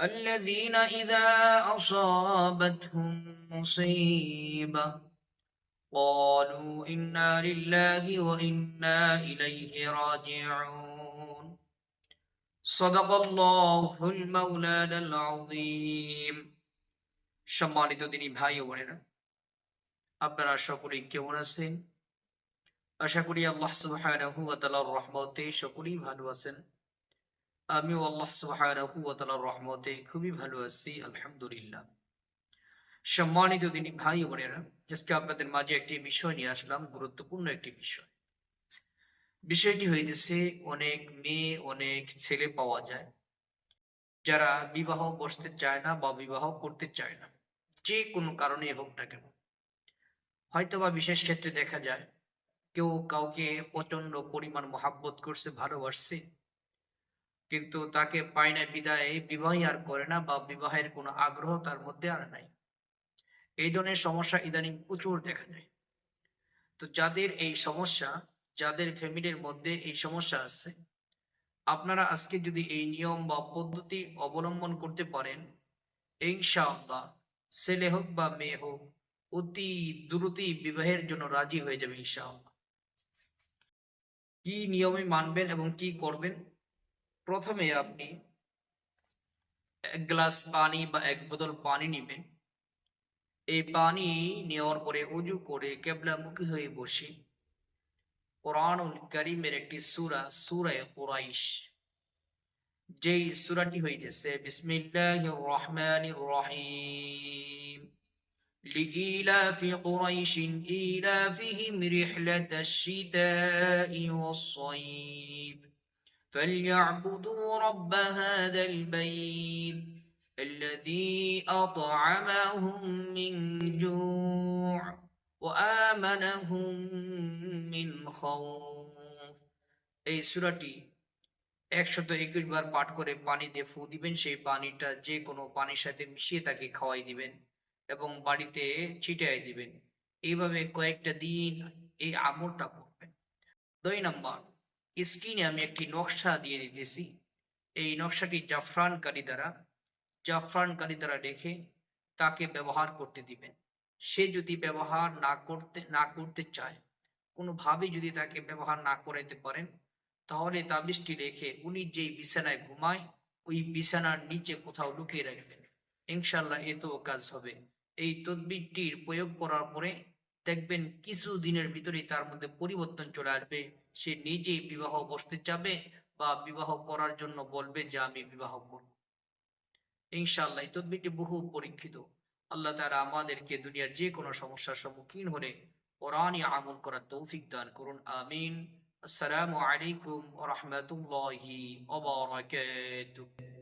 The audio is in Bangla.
الذين إذا أصابتهم مصيبة قالوا إنا لله وإنا إليه راجعون صدق الله المولانا العظيم সম্মানিত দিনী ভাই ও বোনেরা আপনারা সকলেই কেমন আছেন আশা করি আল্লাহ সুবহানাহু ওয়া তাআলার রহমতে সকলেই ভালো আছেন আমিও আল্লাহ তাআলার রহমতে খুবই ভালো আছি, আলহামদুলিল্লাহ। সম্মানিত দিনী ভাই বোনেরা, আজকে আপনাদের মাঝে একটি বিষয় নিয়ে আসলাম, গুরুত্বপূর্ণ একটি বিষয়। বিষয়টি হইতেছে, অনেক মেয়ে, অনেক ছেলে পাওয়া যায়, যারা বিবাহ বসতে চায় না বা বিবাহ করতে চায় না, যে কোনো কারণে হোক না কেন। হয়তো বা বিশেষ ক্ষেত্রে দেখা যায়, কেউ কাউকে প্রচণ্ড পরিমাণ মহাব্বত করছে, ভালোবাসছে কিন্তু তাকে পায় না বিদায়, বিবাহই আর করে না বা বিবাহের কোনো আগ্রহ তার মধ্যে আর নাই। এই ধরনের সমস্যা ইদানিং প্রচুর দেখা যায় তো যাদের এই সমস্যা, যাদের ফ্যামিলির মধ্যে এই সমস্যা আছে, আপনারা আজকে যদি এই নিয়ম বা পদ্ধতি অবলম্বন করতে পারেন, ইনশাআল্লাহ ছেলে হোক বা মেয়ে হোক, অতি দ্রুতই বিবাহের জন্য রাজি হয়ে যাবে ইনশাআল্লাহ। কি নিয়মে মানবেন এবং কি করবেন প্রথমে আপনি এক গ্লাস পানি বা এক বোতল পানি নেবেন এই পানি নেওয়ার পরে উজু করে কেবলামুখী হয়ে বসে কোরআনুল করিমের একটি সূরা সূরায়ে কুরাইশ যেই সূরাটি হইতেছে বিসমিল্লাহির রহমানির রহিম لإيلاف قريش إيلافهم رحلة الشتاء والصيف فليعبدوا رب هذا البيت الذي أطعمهم من جوع وآمنهم من خوف এই সূরাটি একশত একুশ বার পাঠ করে পানি দিয়ে ফু দিবেন সেই পানিটা যে কোনো পানির সাথে মিশিয়ে তাকে খাওয়াই দিবেন এবং বাড়িতে ছিটাই দিবেন এইভাবে কয়েকটা দিন এই আমলটা করবেন দুই নম্বর স্ক্রিনে আমি একটি নকশা দিয়ে দিতেছি। এই নকশাটি জাফরানকারী দ্বারা জাফরানকারী দ্বারা রেখে তাকে ব্যবহার করতে দিবেন। সে যদি ব্যবহার না করতে না করতে চায় কোনোভাবে যদি তাকে ব্যবহার না করাইতে পারেন, তাহলে তাবিজটি রেখে উনি যেই বিছানায় ঘুমায়, ওই বিছানার নিচে কোথাও লুকিয়ে রাখবেন। ইনশাল্লাহ এতেও কাজ হবে। এই তদবিরটির প্রয়োগ করার পরে দেখবেন কিছু দিনের ভিতরেই তার মধ্যে পরিবর্তন চলে আসবে। সে নিজেই বিবাহ বসতে চাবে বা বিবাহ করার জন্য বলবে যে, আমি বিবাহ করব। ইনশাল্লাহ এই তদবিরটি বহু পরীক্ষিত। আল্লাহ তাআলা আমাদেরকে দুনিয়ার যে কোনো সমস্যার সম্মুখীন হলে কোরআনই আমল করার তৌফিক দান করুন। আমিন। আসসালামু আলাইকুম ওয়া রাহমাতুল্লাহি ওয়া বারাকাতুহু।